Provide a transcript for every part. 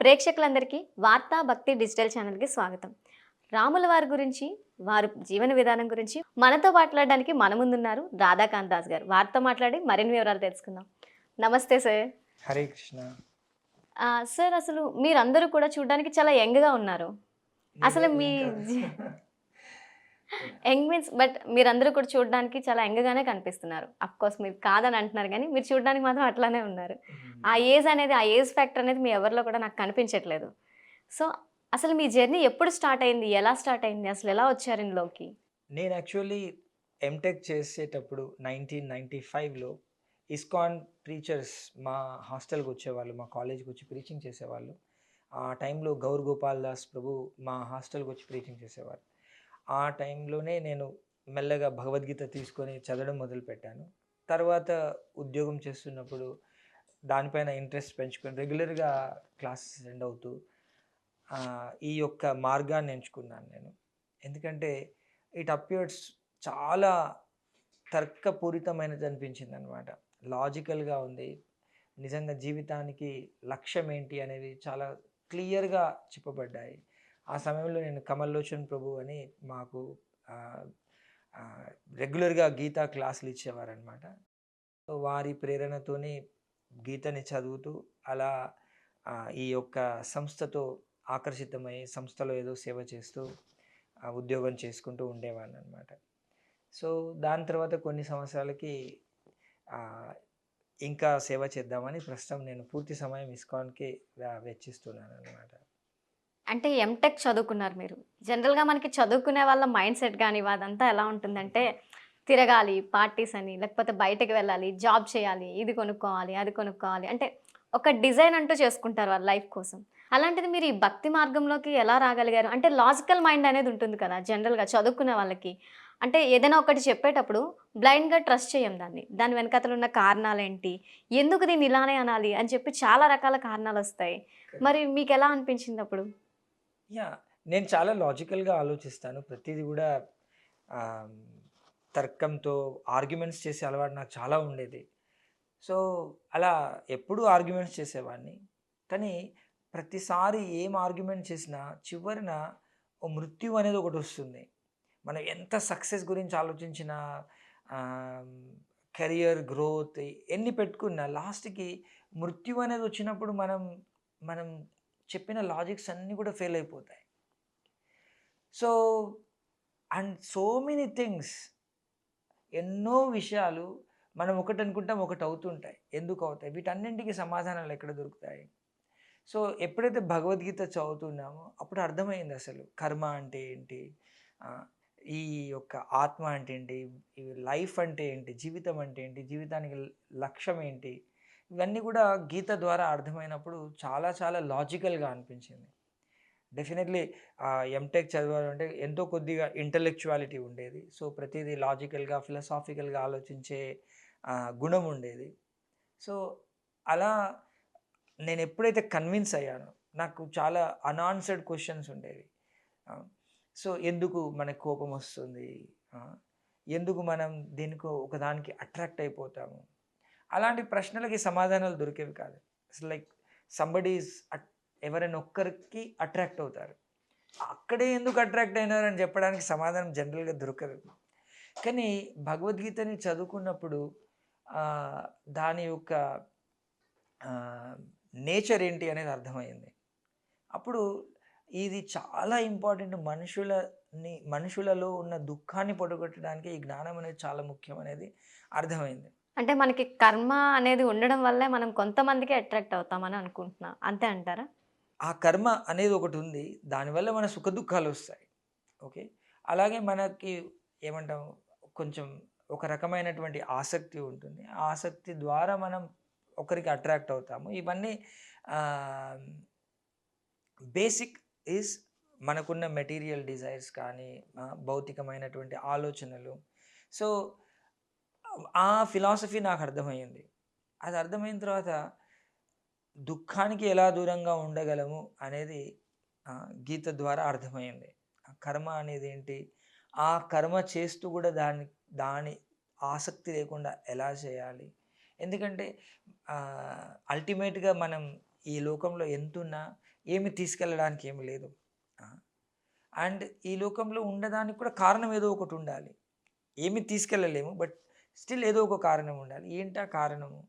ప్రేక్షకులందరికీ వార్తా భక్తి డిజిటల్ ఛానల్కి స్వాగతం. రాముల వారి గురించి వారి జీవన విధానం గురించి మనతో మాట్లాడడానికి మన ముందున్నారు రాధాకాంత్ దాస్ గారు. వారితో మాట్లాడి మరిన్ని వివరాలు తెలుసుకుందాం. నమస్తే సార్. హరే కృష్ణ. సార్ అసలు మీరందరూ కూడా చూడడానికి చాలా యంగ్గా ఉన్నారు. అసలు మీ యంగ్ మీన్స్ బట్ మీరందరూ కూడా చూడడానికి చాలా యంగ్గానే కనిపిస్తున్నారు. అఫ్ కోర్స్ మీరు కాదని అంటున్నారు కానీ మీరు చూడడానికి మాత్రం అట్లానే ఉన్నారు. ఆ ఏజ్ అనేది ఆ ఏజ్ ఫ్యాక్టర్ అనేది మీ ఎవరిలో కూడా నాకు కనిపించట్లేదు. సో అసలు మీ జర్నీ ఎప్పుడు స్టార్ట్ అయింది? ఎలా స్టార్ట్ అయింది? అసలు ఎలా వచ్చారు ఇందులోకి? నేను యాక్చువల్లీ ఎంటెక్ చేసేటప్పుడు నైన్టీన్ నైంటీ ఫైవ్లో ఇస్కాన్ ప్రీచర్స్ మా హాస్టల్కి వచ్చేవాళ్ళు మా కాలేజ్కి వచ్చి ప్రీచింగ్ చేసేవాళ్ళు. ఆ టైంలో గౌర్ గోపాల్ దాస్ ప్రభు మా హాస్టల్కి వచ్చి ప్రీచింగ్ చేసేవారు. ఆ టైంలోనే నేను మెల్లగా భగవద్గీత తీసుకొని చదవడం మొదలుపెట్టాను. తర్వాత ఉద్యోగం చేస్తున్నప్పుడు దానిపైన ఇంట్రెస్ట్ పెంచుకొని రెగ్యులర్గా క్లాసెస్ అటెండ్ అవుతూ ఈ యొక్క మార్గాన్ని ఎంచుకున్నాను నేను. ఎందుకంటే ఇట్ అపియర్స్ చాలా తర్కపూరితమైనది అనిపించింది అనమాట లాజికల్గా ఉంది. నిజంగా జీవితానికి లక్ష్యం ఏంటి అనేది చాలా క్లియర్గా చెప్పబడ్డాయి. ఆ సమయంలో నేను కమల్ లోచన్ ప్రభు అని మాకు రెగ్యులర్గా గీతా క్లాసులు ఇచ్చేవారనమాట వారి ప్రేరణతోనే గీతని చదువుతూ అలా ఈ యొక్క సంస్థతో ఆకర్షితమై సంస్థలో ఏదో సేవ చేస్తూ ఉద్యోగం చేసుకుంటూ ఉండేవాడిని అనమాట సో దాని తర్వాత కొన్ని సంవత్సరాలకి ఇంకా సేవ చేద్దామని ప్రస్తుతం నేను పూర్తి సమయం ఇస్కాన్కి వెచ్చిస్తున్నాను అనమాట అంటే ఎంటెక్ చదువుకున్నారు మీరు. జనరల్గా మనకి చదువుకునే వాళ్ళ మైండ్ సెట్ కానీ అదంతా ఎలా ఉంటుందంటే తిరగాలి పార్టీస్ అని లేకపోతే బయటకు వెళ్ళాలి జాబ్ చేయాలి ఇది కొనుక్కోవాలి అది కొనుక్కోవాలి. అంటే ఒక డిజైన్ అంటూ చేసుకుంటారు వాళ్ళ లైఫ్ కోసం. అలాంటిది మీరు ఈ భక్తి మార్గంలోకి ఎలా రాగలిగారు? అంటే లాజికల్ మైండ్ అనేది ఉంటుంది కదా జనరల్గా చదువుకునే వాళ్ళకి. అంటే ఏదైనా ఒకటి చెప్పేటప్పుడు బ్లైండ్గా ట్రస్ట్ చేయం దాన్ని. దాని వెనకతలు ఉన్న కారణాలు ఏంటి? ఎందుకు దీన్ని ఇలానే అనాలి అని చెప్పి చాలా రకాల కారణాలు వస్తాయి. మరి మీకు ఎలా అనిపించింది అప్పుడు? యా నేను చాలా లాజికల్గా ఆలోచిస్తాను. ప్రతిదీ కూడా తర్కంతో ఆర్గ్యుమెంట్స్ చేసే అలవాటు నాకు చాలా ఉండేది. సో అలా ఎప్పుడూ ఆర్గ్యుమెంట్స్ చేసేవాడిని. కానీ ప్రతిసారి ఏం ఆర్గ్యుమెంట్ చేసినా చివరిన ఓ మృత్యు అనేది ఒకటి వస్తుంది. మనం ఎంత సక్సెస్ గురించి ఆలోచించినా కెరియర్ గ్రోత్ ఎన్ని పెట్టుకున్నా లాస్ట్కి మృత్యు అనేది వచ్చినప్పుడు మనం మనం చెప్పిన లాజిక్స్ అన్నీ కూడా ఫెయిల్ అయిపోతాయి. So and so many things ఎన్నో విషయాలు మనం ఒకటి అనుకుంటాం ఒకటి అవుతుంటాయి. ఎందుకు అవుతాయి? వీటన్నింటికి సమాధానాలు ఎక్కడ దొరుకుతాయి? సో ఎప్పుడైతే భగవద్గీత చదువుతున్నామో అప్పుడు అర్థమైంది అసలు. కర్మ అంటే ఏంటి? ఈ యొక్క ఆత్మ అంటే ఏంటి? ఈ లైఫ్ అంటే ఏంటి? జీవితం అంటే ఏంటి? జీవితానికి లక్ష్యం ఏంటి? ఇవన్నీ కూడా గీత ద్వారా అర్థమైనప్పుడు చాలా చాలా లాజికల్గా అనిపించింది. డెఫినెట్లీ ఎంటెక్ చదవాలంటే ఎంతో కొద్దిగా ఇంటలెక్చువాలిటీ ఉండేది. సో ప్రతిదీ లాజికల్గా ఫిలసాఫికల్గా ఆలోచించే గుణం ఉండేది. సో అలా నేను ఎప్పుడైతే కన్విన్స్ అయ్యానో నాకు చాలా అనాన్సర్డ్ క్వశ్చన్స్ ఉండేవి. సో ఎందుకు మనకు కోపం వస్తుంది? ఎందుకు మనం దీనికి ఒకదానికి అట్రాక్ట్ అయిపోతాము? అలాంటి ప్రశ్నలకి సమాధానాలు దొరికేవి కాదు. లైక్ సంబడీస్ ఎవరైనా ఒక్కరికి అట్రాక్ట్ అవుతారు. అక్కడే ఎందుకు అట్రాక్ట్ అయినారని చెప్పడానికి సమాధానం జనరల్గా దొరకదు. కానీ భగవద్గీతని చదువుకున్నప్పుడు దాని యొక్క నేచర్ ఏంటి అనేది అర్థమైంది అప్పుడు ఇది చాలా ఇంపార్టెంట్ మనుషులని మనుషులలో ఉన్న దుఃఖాన్ని పొడగొట్టడానికి ఈ జ్ఞానం అనేది చాలా ముఖ్యం అనేది అర్థమైంది అంటే మనకి కర్మ అనేది ఉండడం వల్లే మనం కొంతమందికి అట్రాక్ట్ అవుతామని అనుకుంటున్నాం. అంతే అంటారా? ఆ కర్మ అనేది ఒకటి ఉంది. దానివల్ల మన సుఖ దుఃఖాలు వస్తాయి. ఓకే? అలాగే మనకి ఏమంటాం? కొంచెం ఒక రకమైనటువంటి ఆసక్తి ఉంటుంది. ఆ ఆసక్తి ద్వారా మనం ఒకరికి అట్రాక్ట్ అవుతాము. ఇవన్నీ బేసిక్ ఈజ్ మనకున్న మెటీరియల్ డిజైర్స్ కానీ భౌతికమైనటువంటి ఆలోచనలు. సో ఆ ఫిలాసఫీ నాకు అర్థమైంది అది అర్థమైన తర్వాత దుఃఖానికి ఎలా దూరంగా ఉండగలము అనేది గీత ద్వారా అర్థమైంది కర్మ అనేది ఏంటి? ఆ కర్మ చేస్తూ కూడా దాని దాని ఆసక్తి లేకుండా ఎలా చేయాలి? ఎందుకంటే అల్టిమేట్గా మనం ఈ లోకంలో ఎంతున్నా ఏమి తీసుకెళ్ళడానికి ఏమి లేదు. అండ్ ఈ లోకంలో ఉండడానికి కూడా కారణం ఏదో ఒకటి ఉండాలి. ఏమి తీసుకెళ్ళలేము బట్ స్టిల్ ఏదో ఒక కారణం ఉండాలి. ఏంటి ఆ కారణము?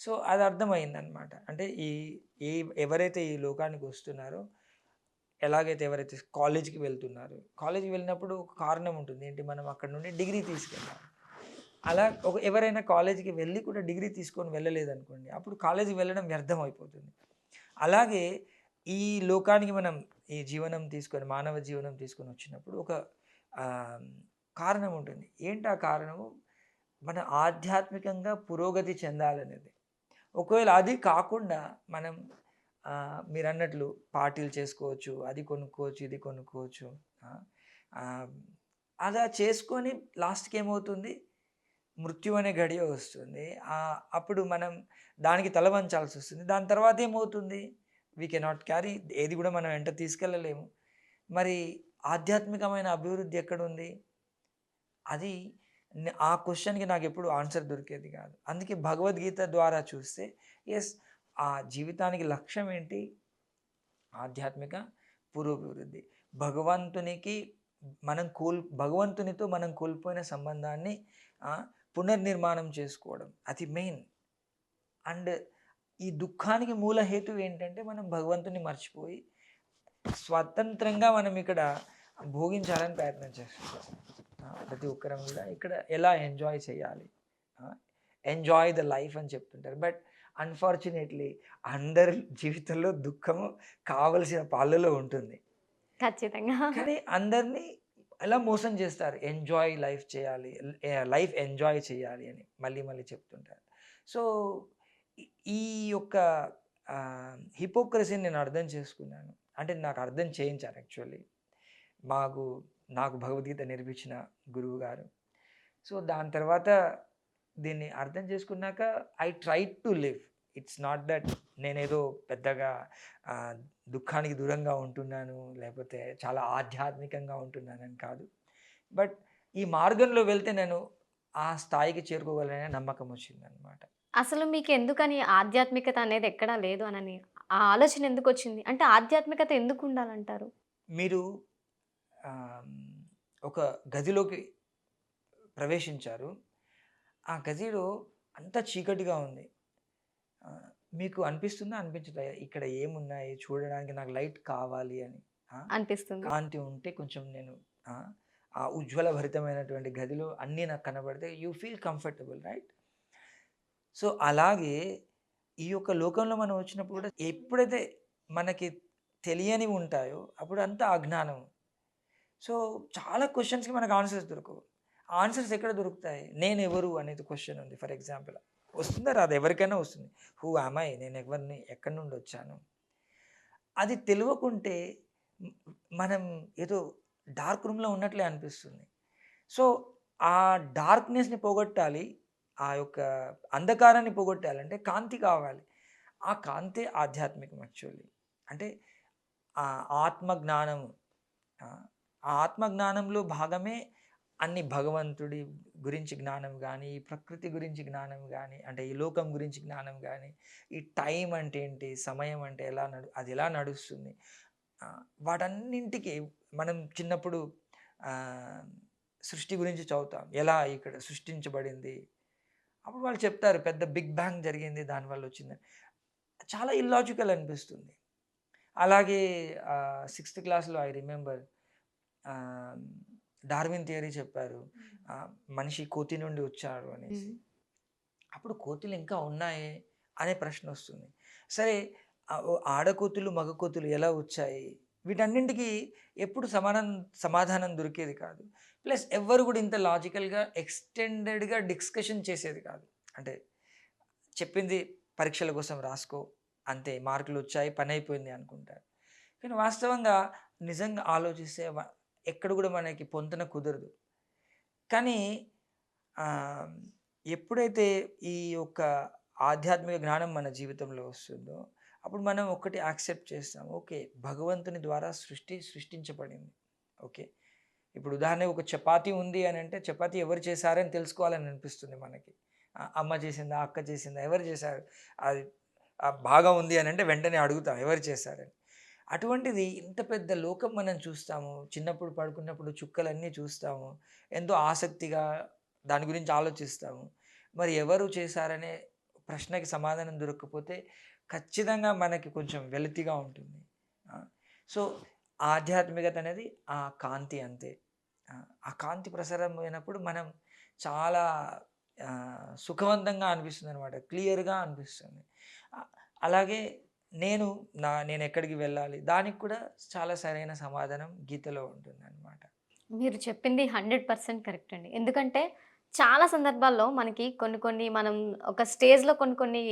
సో అది అర్థమైందనమాట అంటే ఈ ఏ ఎవరైతే ఈ లోకానికి వస్తున్నారో ఎలాగైతే ఎవరైతే కాలేజ్కి వెళ్తున్నారో కాలేజీకి వెళ్ళినప్పుడు ఒక కారణం ఉంటుంది. ఏంటి? మనం అక్కడ నుండి డిగ్రీ తీసుకెళ్ళాలి. అలా ఒక ఎవరైనా కాలేజీకి వెళ్ళి కూడా డిగ్రీ తీసుకొని వెళ్ళలేదనుకోండి అప్పుడు కాలేజీకి వెళ్ళడం వ్యర్థం అయిపోతుంది అలాగే ఈ లోకానికి మనం ఈ జీవనం తీసుకొని మానవ జీవనం తీసుకొని వచ్చినప్పుడు ఒక కారణం ఉంటుంది. ఏంటి ఆ కారణము? మన ఆధ్యాత్మికంగా పురోగతి చెందాలనేది. ఒకవేళ అది కాకుండా మనం మీరు అన్నట్లు పార్టీలు చేసుకోవచ్చు అది కొనుక్కోవచ్చు ఇది కొనుక్కోవచ్చు అలా చేసుకొని లాస్ట్కి ఏమవుతుంది? మృత్యు అనే గడియ వస్తుంది. అప్పుడు మనం దానికి తలవంచాల్సి వస్తుంది. దాని తర్వాత ఏమవుతుంది? వీ కెనాట్ క్యారీ ఏది కూడా మనం వెంట తీసుకెళ్ళలేము. మరి ఆధ్యాత్మికమైన అభివృద్ధి ఎక్కడుంది అది ఆ క్వశ్చన్కి నాకు ఎప్పుడు ఆన్సర్ దొరికేది కాదు. అందుకే భగవద్గీత ద్వారా చూస్తే ఎస్ ఆ జీవితానికి లక్ష్యం ఏంటి? ఆధ్యాత్మిక పురోభివృద్ధి. భగవంతునికి మనం కోల్ భగవంతునితో మనం కోల్పోయిన సంబంధాన్ని పునర్నిర్మాణం చేసుకోవడం అది మెయిన్ అండ్ ఈ దుఃఖానికి మూల హేతు ఏంటంటే మనం భగవంతుని మర్చిపోయి స్వతంత్రంగా మనం ఇక్కడ భోగించాలని ప్రయత్నం చేస్తున్నాం. ప్రతి ఒక్కరం కూడా ఇక్కడ ఎలా ఎంజాయ్ చేయాలి? ఎంజాయ్ ద లైఫ్ అని చెప్తుంటారు. బట్ అన్ఫార్చునేట్లీ అందరి జీవితంలో దుఃఖము కావలసిన పాలలో ఉంటుంది. ఖచ్చితంగా. కానీ అందరినీ ఎలా మోసం చేస్తారు. ఎంజాయ్ లైఫ్ చేయాలి లైఫ్ ఎంజాయ్ చేయాలి అని మళ్ళీ మళ్ళీ చెప్తుంటారు. సో ఈ- ఈ యొక్క హిపోక్రసీని నేను అర్థం చేసుకున్నాను. అంటే నాకు అర్థం చేయించారు యాక్చువల్లీ మాకు నాకు భగవద్గీత నేర్పించిన గురువు గారు. సో దాని తర్వాత దీన్ని అర్థం చేసుకున్నాక I try to live it's not that నేనేదో పెద్దగా దుఃఖానికి దూరంగా ఉంటున్నాను లేకపోతే చాలా ఆధ్యాత్మికంగా ఉంటున్నానని కాదు. బట్ ఈ మార్గంలో వెళ్తే నేను ఆ స్థాయికి చేరుకోగలనే నమ్మకం వచ్చిందనమాట అసలు మీకు ఎందుకని ఆధ్యాత్మికత అనేది ఎక్కడా లేదు అనని ఆ ఆలోచన ఎందుకు వచ్చింది? అంటే ఆధ్యాత్మికత ఎందుకు ఉండాలంటారు? మీరు ఒక గదిలోకి ప్రవేశించారు. ఆ గదిలో అంతా చీకటిగా ఉంది. మీకు అనిపిస్తుందా? అనిపించదా ఇక్కడ ఏమున్నాయి? చూడడానికి నాకు లైట్ కావాలి అని? అనిపిస్తుంది. కాంతి ఉంటే కొంచెం నేను ఆ, ఆ ఉజ్వల భరితమైనటువంటి గదిలో అన్నీ నాకు కనబడితే you feel comfortable right so అలాగే ఈ యొక్క లోకంలో మనం వచ్చినప్పుడు కూడా ఎప్పుడైతే మనకి తెలియనివి ఉంటాయో అప్పుడు అంతా అజ్ఞానం. సో చాలా క్వశ్చన్స్కి మనకు ఆన్సర్స్ దొరకవు. ఆన్సర్స్ ఎక్కడ దొరుకుతాయి? నేను ఎవరు అనేది క్వశ్చన్ ఉంది ఫర్ ఎగ్జాంపుల్ వస్తుందా రాదు? ఎవరికైనా వస్తుంది. హూ ఐ నేను ఎవరిని? ఎక్కడి నుండి వచ్చాను? అది తెలియకుంటే మనం ఏదో డార్క్ రూమ్లో ఉన్నట్లే అనిపిస్తుంది. సో ఆ డార్క్నెస్ని పోగొట్టాలి ఆ యొక్క అంధకారాన్ని పోగొట్టాలంటే కాంతి కావాలి. ఆ కాంతి ఆధ్యాత్మికం యాక్చువల్లీ అంటే ఆ ఆత్మ జ్ఞానము ఆ ఆత్మజ్ఞానంలో భాగమే అన్ని భగవంతుడి గురించి జ్ఞానం కానీ ఈ ప్రకృతి గురించి జ్ఞానం కానీ అంటే ఈ లోకం గురించి జ్ఞానం కానీ ఈ టైం అంటే ఏంటి సమయం అంటే ఎలా నడు అది ఎలా నడుస్తుంది వాటన్నింటికి మనం చిన్నప్పుడు సృష్టి గురించి చదువుతాం. ఎలా ఇక్కడ సృష్టించబడింది? అప్పుడు వాళ్ళు చెప్తారు పెద్ద బిగ్ బ్యాంగ్ జరిగింది దానివల్ల వచ్చిందని. చాలా ఇల్లాజికల్ అనిపిస్తుంది. అలాగే సిక్స్త్ క్లాస్లో ఐ రిమెంబర్ డార్విన్ థియరీ చెప్పారు. మనిషి కోతి నుండి వచ్చాడు అనేసి. అప్పుడు కోతులు ఇంకా ఉన్నాయే అనే ప్రశ్న వస్తుంది. సరే ఆడకోతులు మగ కోతులు ఎలా వచ్చాయి? వీటన్నింటికి ఎప్పుడు సమానం సమాధానం దొరికేది కాదు. ప్లస్ ఎవ్వరు కూడా ఇంత లాజికల్గా ఎక్స్టెండెడ్గా డిస్కషన్ చేసేది కాదు. అంటే చెప్పింది పరీక్షల కోసం రాసుకో అంతే మార్కులు వచ్చాయి పని అయిపోయింది అనుకుంటారు. కానీ వాస్తవంగా నిజంగా ఆలోచిస్తే ఎక్కడ కూడా మనకి పొంతన కుదరదు. కానీ ఎప్పుడైతే ఈ యొక్క ఆధ్యాత్మిక జ్ఞానం మన జీవితంలో వస్తుందో అప్పుడు మనం ఒకటి యాక్సెప్ట్ చేస్తాం ఓకే భగవంతుని ద్వారా సృష్టి సృష్టించబడింది. ఓకే ఇప్పుడు ఉదాహరణకు ఒక చపాతీ ఉంది అని అంటే చపాతీ ఎవరు చేశారని తెలుసుకోవాలని అనిపిస్తుంది మనకి. అమ్మ చేసిందా అక్క చేసిందా ఎవరు చేశారు? అది ఆ, బాగా ఉంది అని అంటే వెంటనే అడుగుతాం ఎవరు చేశారని. అటువంటిది ఇంత పెద్ద లోకం మనం చూస్తాము. చిన్నప్పుడు పడుకున్నప్పుడు చుక్కలన్నీ చూస్తాము. ఎంతో ఆసక్తిగా దాని గురించి ఆలోచిస్తాము. మరి ఎవరు చేశారనే ప్రశ్నకి సమాధానం దొరకకపోతే ఖచ్చితంగా మనకి కొంచెం వెలితిగా ఉంటుంది. సో ఆధ్యాత్మికత అనేది ఆ కాంతి అంతే. ఆ, కాంతి ప్రసారం అయినప్పుడు మనం చాలా సుఖవంతంగా అనిపిస్తుంది అనమాట క్లియర్గా అనిపిస్తుంది. అలాగే నేను నా నేను ఎక్కడికి వెళ్ళాలి? దానికి కూడా చాలా సరైన సమాధానం గీతలో ఉంటుంది అనమాట మీరు చెప్పింది హండ్రెడ్ పర్సెంట్ కరెక్ట్ అండి. ఎందుకంటే చాలా సందర్భాల్లో మనకి కొన్ని కొన్ని మనం ఒక స్టేజ్లో కొన్ని కొన్ని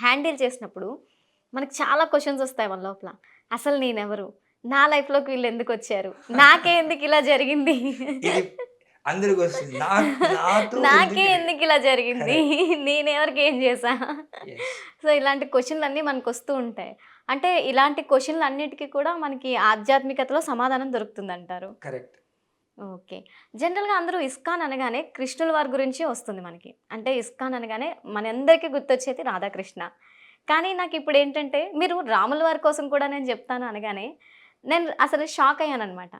హ్యాండిల్ చేసినప్పుడు మనకి చాలా క్వశ్చన్స్ వస్తాయి మన లోపల. అసలు నేనెవరు? నా లైఫ్లోకి వీళ్ళు ఎందుకు వచ్చారు? నాకే ఎందుకు ఇలా జరిగింది? అందరికి వస్తుంది. నాకే ఎందుకు ఇలా జరిగింది? నేనెవరికి ఏం చేసా. సో ఇలాంటి క్వశ్చన్లు అన్నీ మనకు వస్తూ ఉంటాయి. అంటే ఇలాంటి క్వశ్చన్లు అన్నిటికీ కూడా మనకి ఆధ్యాత్మికతలో సమాధానం దొరుకుతుంది అంటారు కరెక్ట్ ఓకే. జనరల్గా అందరూ ఇస్కాన్ అనగానే కృష్ణుల వారి గురించి వస్తుంది మనకి. అంటే ఇస్కాన్ అనగానే మనందరికీ గుర్తొచ్చేది రాధాకృష్ణ. కానీ నాకు ఇప్పుడు ఏంటంటే మీరు రాముల వారి కోసం కూడా నేను చెప్తాను అనగానే నేను అసలు షాక్ అయ్యాను అనమాట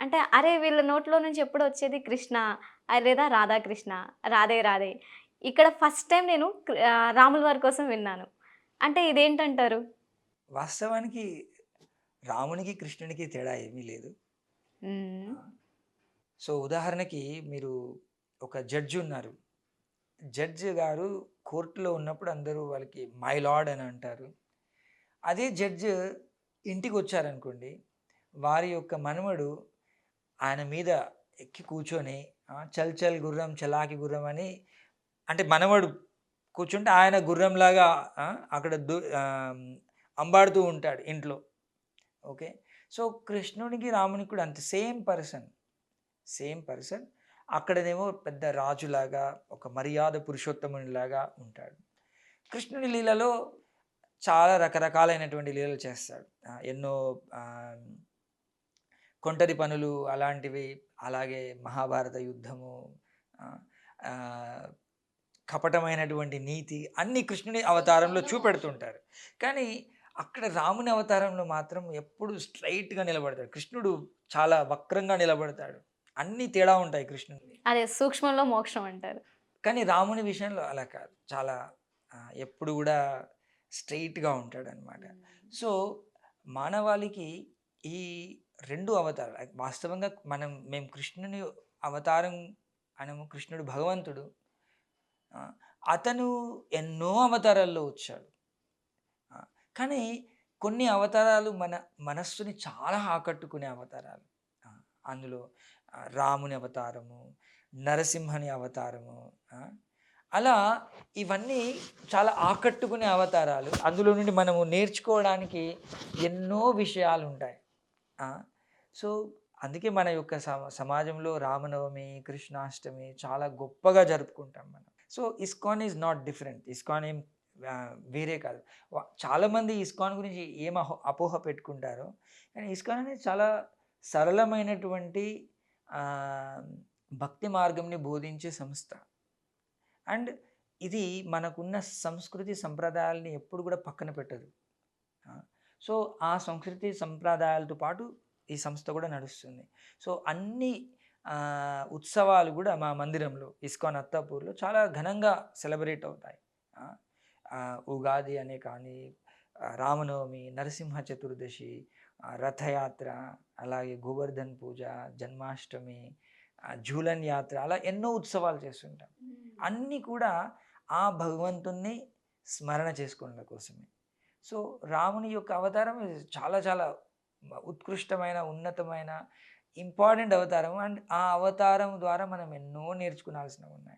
అంటే అరే వీళ్ళ నోట్లో నుంచి ఎప్పుడు వచ్చేది కృష్ణ? లేదా రాధాకృష్ణ రాధే రాధే. ఇక్కడ ఫస్ట్ టైం నేను రాముల వారి కోసం విన్నాను. అంటే ఇదేంటంటారు? వాస్తవానికి రామునికి కృష్ణునికి తేడా ఏమీ లేదు. సో ఉదాహరణకి మీరు ఒక జడ్జి ఉన్నారు. జడ్జి గారు కోర్టులో ఉన్నప్పుడు అందరూ వాళ్ళకి మై లార్డ్ అని అంటారు. అదే జడ్జి ఇంటికి వచ్చారనుకోండి వారి యొక్క మనవడు ఆయన మీద ఎక్కి కూర్చొని చల్ చల్ గుర్రం చలాకి గుర్రం అని అంటే మనవడు కూర్చుంటే ఆయన గుర్రంలాగా అక్కడ దు అంబాడుతూ ఉంటాడు ఇంట్లో. ఓకే? సో కృష్ణునికి రామునికి కూడా అంత సేమ్ పర్సన్. Same person. అక్కడనేమో పెద్ద రాజులాగా ఒక మర్యాద పురుషోత్తమునిలాగా ఉంటాడు. కృష్ణుని లీలలో చాలా రకరకాలైనటువంటి లీలలు చేస్తాడు. ఎన్నో కొంటరి పనులు అలాంటివి అలాగే మహాభారత యుద్ధము కపటమైనటువంటి నీతి అన్ని కృష్ణుని అవతారంలో చూపెడుతుంటారు. కానీ అక్కడ రాముని అవతారంలో మాత్రం ఎప్పుడు స్ట్రైట్గా నిలబడతాడు. కృష్ణుడు చాలా వక్రంగా నిలబడతాడు. అన్ని తేడా ఉంటాయి కృష్ణుని అదే సూక్ష్మంలో మోక్షం అంటారు. కానీ రాముని విషయంలో అలా కాదు. చాలా ఎప్పుడు కూడా స్ట్రైట్గా ఉంటాడు అనమాట సో మానవాళికి ఈ రెండు అవతారాలు. వాస్తవంగా మనం మేము కృష్ణుని అవతారం అనము కృష్ణుడు భగవంతుడు అతను ఎన్నో అవతారాల్లో వచ్చాడు. కానీ కొన్ని అవతారాలు మన మనస్సుని చాలా ఆకట్టుకునే అవతారాలు. అందులో రాముని అవతారము నరసింహని అవతారము అలా ఇవన్నీ చాలా ఆకట్టుకునే అవతారాలు. అందులో నుండి మనము నేర్చుకోవడానికి ఎన్నో విషయాలు ఉంటాయి సో అందుకే మన యొక్క సమాజంలో రామనవమి కృష్ణాష్టమి చాలా గొప్పగా జరుపుకుంటాం మనం. So ISKCON is not different. ISKCON ఏం వేరే కాదు. చాలామంది ఇస్కాన్ గురించి ఏం అహో అపోహ పెట్టుకుంటారో కానీ ఇస్కాన్ అనేది చాలా సరళమైనటువంటి భక్తి మార్గంని బోధించే సంస్థ. అండ్ ఇది మనకున్న సంస్కృతి సంప్రదాయాలని ఎప్పుడు కూడా పక్కన పెట్టదు. సో ఆ సంస్కృతి సంప్రదాయాలతో పాటు ఈ సంస్థ కూడా నడుస్తుంది. సో అన్ని ఉత్సవాలు కూడా మా మందిరంలో ఇస్కాన్ అత్తాపూర్లో చాలా ఘనంగా సెలబ్రేట్ అవుతాయి. ఉగాది అనే కానీ రామనవమి నరసింహ చతుర్దశి రథయాత్ర అలాగే గోవర్ధన్ పూజ జన్మాష్టమి జూలన్ యాత్ర అలా ఎన్నో ఉత్సవాలు చేస్తుంటాం. అన్నీ కూడా ఆ భగవంతుణ్ణి స్మరణ చేసుకోవడం కోసమే సో రాముని యొక్క అవతారం చాలా చాలా ఉత్కృష్టమైన ఉన్నతమైన ఇంపార్టెంట్ అవతారం. అండ్ ఆ అవతారం ద్వారా మనం ఎన్నో నేర్చుకునాల్సినవి ఉన్నాయి.